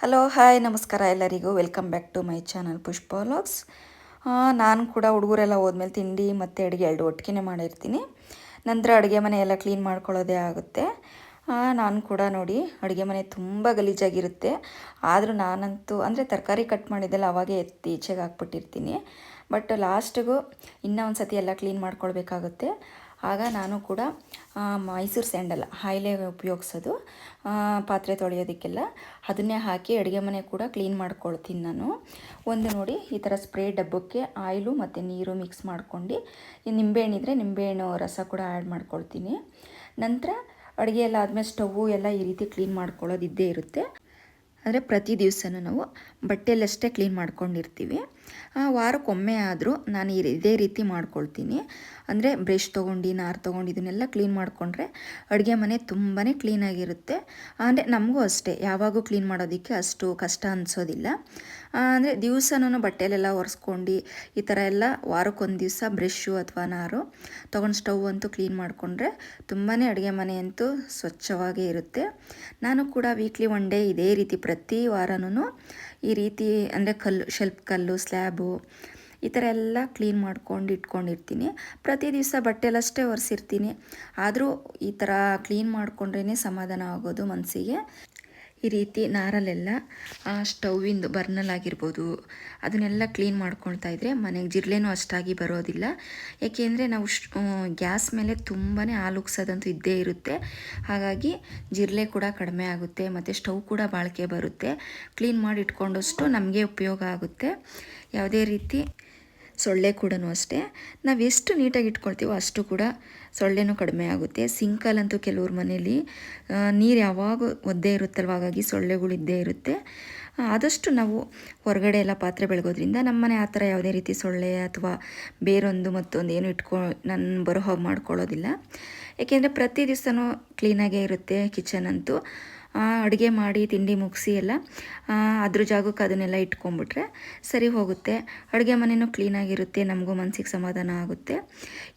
Hello hi ನಮಸ್ಕಾರ ಎಲ್ಲರಿಗೂ. Welcome back to my channel Pushpa vlogs ನಾನು ಕೂಡ ಹುಡುಗರೆಲ್ಲ ಹೋದ್ಮೇಲೆ ತಿಂಡಿ ಮತ್ತು ಅಡುಗೆ ಎರಡು ಒಟ್ಟಿಗೆ ಮಾಡಿರ್ತೀನಿ. ನಂತರ ಅಡುಗೆ ಮನೆ ಎಲ್ಲ ಕ್ಲೀನ್ ಮಾಡ್ಕೊಳ್ಳೋದೇ ಆಗುತ್ತೆ. ನಾನು ಕೂಡ ನೋಡಿ ಅಡುಗೆ ಮನೆ ತುಂಬ ಗಲೀಜಾಗಿರುತ್ತೆ. ಆದರೂ ನಾನಂತೂ, ಅಂದರೆ ತರಕಾರಿ ಕಟ್ ಮಾಡಿದ್ದೆಲ್ಲ ಅವಾಗೇ ಎತ್ತಿ ಈಚೆಗೆ ಹಾಕ್ಬಿಟ್ಟಿರ್ತೀನಿ. ಬಟ್ ಲಾಸ್ಟಿಗೂ ಇನ್ನೂ ಒಂದು ಸತಿ ಎಲ್ಲ ಕ್ಲೀನ್ ಮಾಡ್ಕೊಳ್ಬೇಕಾಗುತ್ತೆ. ಆಗ ನಾನು ಕೂಡ ಮೈಸೂರು ಸ್ಯಾಂಡಲ್ ಹಾಯಿಲೆ ಉಪಯೋಗಿಸೋದು. ಪಾತ್ರೆ ತೊಳೆಯೋದಕ್ಕೆಲ್ಲ. ಅದನ್ನೇ ಹಾಕಿ ಅಡುಗೆ ಮನೆ ಕೂಡ ಕ್ಲೀನ್ ಮಾಡ್ಕೊಳ್ತೀನಿ ನಾನು. ಒಂದು ನೋಡಿ, ಈ ಥರ ಸ್ಪ್ರೇ ಡಬ್ಬಕ್ಕೆ ಆಯಿಲು ಮತ್ತು ನೀರು ಮಿಕ್ಸ್ ಮಾಡ್ಕೊಂಡು ನಿಂಬೆಹಣ್ಣಿದ್ರೆ ನಿಂಬೆಹಣ್ಣು ರಸ ಕೂಡ ಆ್ಯಡ್ ಮಾಡ್ಕೊಳ್ತೀನಿ. ನಂತರ ಅಡುಗೆ ಎಲ್ಲ ಆದಮೇಲೆ ಸ್ಟವ್ ಎಲ್ಲ ಈ ರೀತಿ ಕ್ಲೀನ್ ಮಾಡ್ಕೊಳ್ಳೋದಿದ್ದೇ ಇರುತ್ತೆ. ಅಂದರೆ ಪ್ರತಿ ದಿವಸನೂ ನಾವು ಬಟ್ಟೆಯಲ್ಲಷ್ಟೇ ಕ್ಲೀನ್ ಮಾಡ್ಕೊಂಡಿರ್ತೀವಿ. ವಾರಕ್ಕೊಮ್ಮೆ ಆದರೂ ನಾನು ಇದೇ ರೀತಿ ಮಾಡ್ಕೊಳ್ತೀನಿ. ಅಂದರೆ ಬ್ರಷ್ ತೊಗೊಂಡು, ನಾರು ತೊಗೊಂಡು ಇದನ್ನೆಲ್ಲ ಕ್ಲೀನ್ ಮಾಡಿಕೊಂಡ್ರೆ ಅಡುಗೆ ಮನೆ ತುಂಬಾ ಕ್ಲೀನಾಗಿರುತ್ತೆ ಅಂದರೆ ನಮಗೂ ಅಷ್ಟೇ, ಯಾವಾಗೂ ಕ್ಲೀನ್ ಮಾಡೋದಕ್ಕೆ ಅಷ್ಟು ಕಷ್ಟ ಅನಿಸೋದಿಲ್ಲ. ಅಂದರೆ ದಿವಸನೂ ಬಟ್ಟೆಲೆಲ್ಲ ಒರೆಸ್ಕೊಂಡು ಈ ಥರ ಎಲ್ಲ ವಾರಕ್ಕೊಂದು ದಿವಸ ಬ್ರಷ್ಷು ಅಥವಾ ನಾರು ತೊಗೊಂಡು ಸ್ಟವ್ ಅಂತೂ ಕ್ಲೀನ್ ಮಾಡಿಕೊಂಡ್ರೆ ತುಂಬಾ ಅಡುಗೆ ಮನೆ ಅಂತೂ ಸ್ವಚ್ಛವಾಗೇ ಇರುತ್ತೆ. ನಾನು ಕೂಡ ವೀಕ್ಲಿ ಒನ್ ಡೇ ಇದೇ ರೀತಿ ಪ್ರತಿ ವಾರನೂ ಈ ರೀತಿ ಅಂದರೆ ಕಲ್ಲು ಶೆಲ್ಫ್ ಕಲ್ಲು ಸ್ಲ್ಯಾಬು ಈ ಥರ ಎಲ್ಲ ಕ್ಲೀನ್ ಮಾಡ್ಕೊಂಡು ಇಟ್ಕೊಂಡಿರ್ತೀನಿ. ಪ್ರತಿ ದಿವಸ ಬಟ್ಟೆಲಷ್ಟೇ ಒರೆಸಿರ್ತೀನಿ. ಆದರೂ ಈ ಥರ ಕ್ಲೀನ್ ಮಾಡಿಕೊಂಡ್ರೇ ಸಮಾಧಾನ ಆಗೋದು ಮನಸ್ಸಿಗೆ. ಈ ರೀತಿ ನಾರಲ್ಲೆಲ್ಲ ಆ ಸ್ಟವ್ವಿಂದು ಬರ್ನಲ್ ಆಗಿರ್ಬೋದು ಅದನ್ನೆಲ್ಲ ಕ್ಲೀನ್ ಮಾಡ್ಕೊಳ್ತಾ ಇದ್ದರೆ ಮನೆಗೆ ಜಿರ್ಲೇನೂ ಅಷ್ಟಾಗಿ ಬರೋದಿಲ್ಲ. ಏಕೆಂದರೆ ನಾವು ಗ್ಯಾಸ್ ಮೇಲೆ ತುಂಬಾ ಹಾಲು ಉಗ್ಸೋದಂತೂ ಇದ್ದೇ ಇರುತ್ತೆ. ಹಾಗಾಗಿ ಜಿರಳೆ ಕೂಡ ಕಡಿಮೆ ಆಗುತ್ತೆ, ಮತ್ತು ಸ್ಟವ್ ಕೂಡ ಬಾಳಿಕೆ ಬರುತ್ತೆ. ಕ್ಲೀನ್ ಮಾಡಿ ಇಟ್ಕೊಂಡಷ್ಟು ನಮಗೆ ಉಪಯೋಗ ಆಗುತ್ತೆ. ಯಾವುದೇ ರೀತಿ ಸೊಳ್ಳೆ ಕೂಡ ಅಷ್ಟೇ. ನಾವು ಎಷ್ಟು ನೀಟಾಗಿ ಇಟ್ಕೊಳ್ತೀವೋ ಅಷ್ಟು ಕೂಡ ಸೊಳ್ಳೆನೂ ಕಡಿಮೆ ಆಗುತ್ತೆ. ಸಿಂಕಲ್ಲಂತೂ ಕೆಲವ್ರ ಮನೇಲಿ ನೀರು ಯಾವಾಗ ಒದ್ದೇ ಇರುತ್ತಲ್ವ ಹಾಗಾಗಿ ಸೊಳ್ಳೆಗಳು ಇದ್ದೇ ಇರುತ್ತೆ. ಆದಷ್ಟು ನಾವು ಹೊರಗಡೆ ಎಲ್ಲ ಪಾತ್ರೆ ಬೆಳಗೋದ್ರಿಂದ ನಮ್ಮನೆ ಆ ಥರ ಯಾವುದೇ ರೀತಿ ಸೊಳ್ಳೆ ಅಥವಾ ಬೇರೊಂದು ಮತ್ತೊಂದು ಏನು ಇಟ್ಕೊ, ನಾನು ಬರೋ ಹಾಗೆ ಮಾಡ್ಕೊಳ್ಳೋದಿಲ್ಲ. ಏಕೆಂದರೆ ಪ್ರತಿ ದಿವಸನೂ ಕ್ಲೀನಾಗೇ ಇರುತ್ತೆ ಕಿಚನ್ ಅಂತೂ. ಅಡುಗೆ ಮಾಡಿ, ತಿಂಡಿ ಮುಗಿಸಿ ಎಲ್ಲ ಅದ್ರ ಜಾಗಕ್ಕೆ ಅದನ್ನೆಲ್ಲ ಇಟ್ಕೊಂಡ್ಬಿಟ್ರೆ ಸರಿ ಹೋಗುತ್ತೆ. ಅಡುಗೆ ಮನೆಯೂ ಕ್ಲೀನಾಗಿರುತ್ತೆ ನಮಗೂ ಮನಸ್ಸಿಗೆ ಸಮಾಧಾನ ಆಗುತ್ತೆ.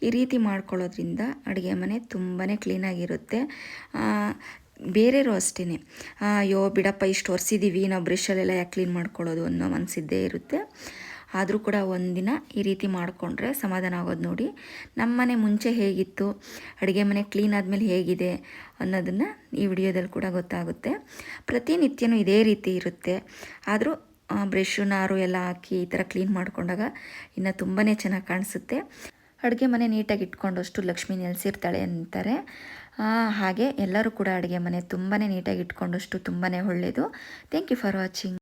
ಈ ರೀತಿ ಮಾಡ್ಕೊಳ್ಳೋದ್ರಿಂದ ಅಡುಗೆ ಮನೆ ತುಂಬಾ ಕ್ಲೀನಾಗಿರುತ್ತೆ ಬೇರೆಯವರು ಅಷ್ಟೇ ಅಯ್ಯೋ, ಬಿಡಪ್ಪ, ಇಷ್ಟು ಒರೆಸಿದ್ದೀವಿ ನಾವು ಬ್ರಷಲ್ಲೆಲ್ಲ ಯಾಕೆ ಕ್ಲೀನ್ ಮಾಡ್ಕೊಳ್ಳೋದು ಅನ್ನೋ ಮನಸ್ಸಿದ್ದೇ ಇರುತ್ತೆ. ಆದರೂ ಕೂಡ ಒಂದಿನ ಈ ರೀತಿ ಮಾಡಿಕೊಂಡ್ರೆ ಸಮಾಧಾನ ಆಗೋದು ನೋಡಿ. ನಮ್ಮ ಮನೆ ಮುಂಚೆ ಹೇಗಿತ್ತು, ಅಡುಗೆ ಮನೆ ಕ್ಲೀನ್ ಆದಮೇಲೆ ಹೇಗಿದೆ ಅನ್ನೋದನ್ನು ಈ ವಿಡಿಯೋದಲ್ಲಿ ಕೂಡ ಗೊತ್ತಾಗುತ್ತೆ. ಪ್ರತಿನಿತ್ಯನೂ ಇದೇ ರೀತಿ ಇರುತ್ತೆ. ಆದರೂ ಬ್ರಷು ನಾರು ಎಲ್ಲ ಹಾಕಿ ಈ ಥರ ಕ್ಲೀನ್ ಮಾಡಿಕೊಂಡಾಗ ಇನ್ನು ತುಂಬಾ ಚೆನ್ನಾಗಿ ಕಾಣಿಸುತ್ತೆ. ಅಡುಗೆ ಮನೆ ನೀಟಾಗಿ ಇಟ್ಕೊಂಡಷ್ಟು ಲಕ್ಷ್ಮಿ ನೆಲೆಸಿರ್ತಾಳೆ ಅಂತಾರೆ. ಹಾಗೆ ಎಲ್ಲರೂ ಕೂಡ ಅಡುಗೆ ಮನೆ ತುಂಬಾ ನೀಟಾಗಿ ಇಟ್ಕೊಂಡಷ್ಟು ತುಂಬಾ ಒಳ್ಳೆಯದು ಥ್ಯಾಂಕ್ ಯು ಫಾರ್ ವಾಚಿಂಗ್